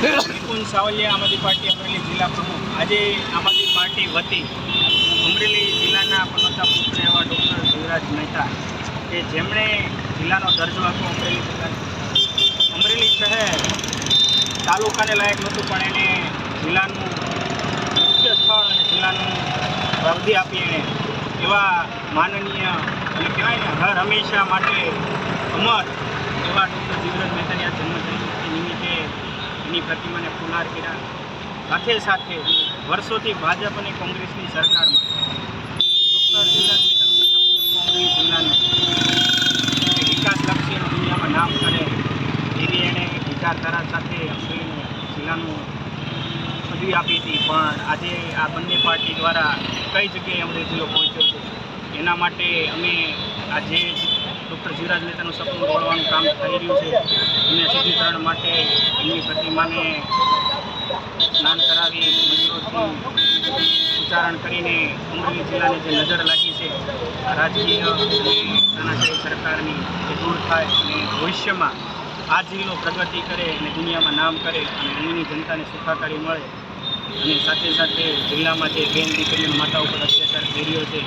નિકુંજ સાવલિયા આમ આદમી પાર્ટી અમરેલી જિલ્લા પ્રમુખ. આજે આમ આદમી પાર્ટી વતી અમરેલી જિલ્લાના પનોતા પુત્ર એવા ડૉક્ટર જીવરાજ મહેતા કે જેમણે જિલ્લાનો દરજ્જો આપ્યો અમરેલી જિલ્લા અમરેલી શહેર તાલુકાને લાયક નહોતું, પણ એને જિલ્લાનું મુખ્ય સ્થળ અને જિલ્લાનું પ્રવૃત્તિ આપી એણે એવા માનનીય અને કહેવાય ને, હર હંમેશા માટે અમર એવા ડૉક્ટર જીવરાજ મહેતાની આ જન્મ પ્રતિમાને ફુલહાર કર્યા. સાથે સાથે વર્ષોથી ભાજપ અને કોંગ્રેસની સરકારમાં વિકાસલક્ષી દુનિયામાં નામ કરે. એવી એણે વિચારધારા સાથે અમરેલી જિલ્લાનું પદવી આપી હતી. પણ આજે આ બંને પાર્ટી દ્વારા કઈ જગ્યાએ અમરેલી જિલ્લો પહોંચ્યો છે? એના માટે અમે આજે ડૉક્ટર જીવરાજ મહેતાનું સપનું દોડવાનું કામ થઈ રહ્યું છે. અને સિદ્ધિકરણ માટે એમની પ્રતિમાને સ્નાન કરાવી મંદિરોથી ઉચ્ચારણ કરીને અમરેલી જિલ્લાને જે નજર લાગી છે, રાજકીય અને તાનાશાહી સરકારની જે દૂર થાય અને ભવિષ્યમાં આ જિલ્લો પ્રગતિ કરે અને દુનિયામાં નામ કરે અને અહીંની જનતાને સુખાકારી મળે અને સાથે સાથે જિલ્લામાં જે બેન દીકરીઓ માતા ઉપર અત્યાચાર થઈ રહ્યો છે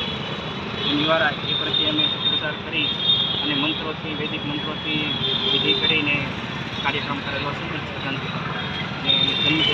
નિવારાય એ પ્રત્યે અમે પ્રચાર કરી અને મંત્રોથી વૈદિક મંત્રોથી વિધિ કરીને કાર્યક્રમ કરેલો છે. અને નિમિત્તે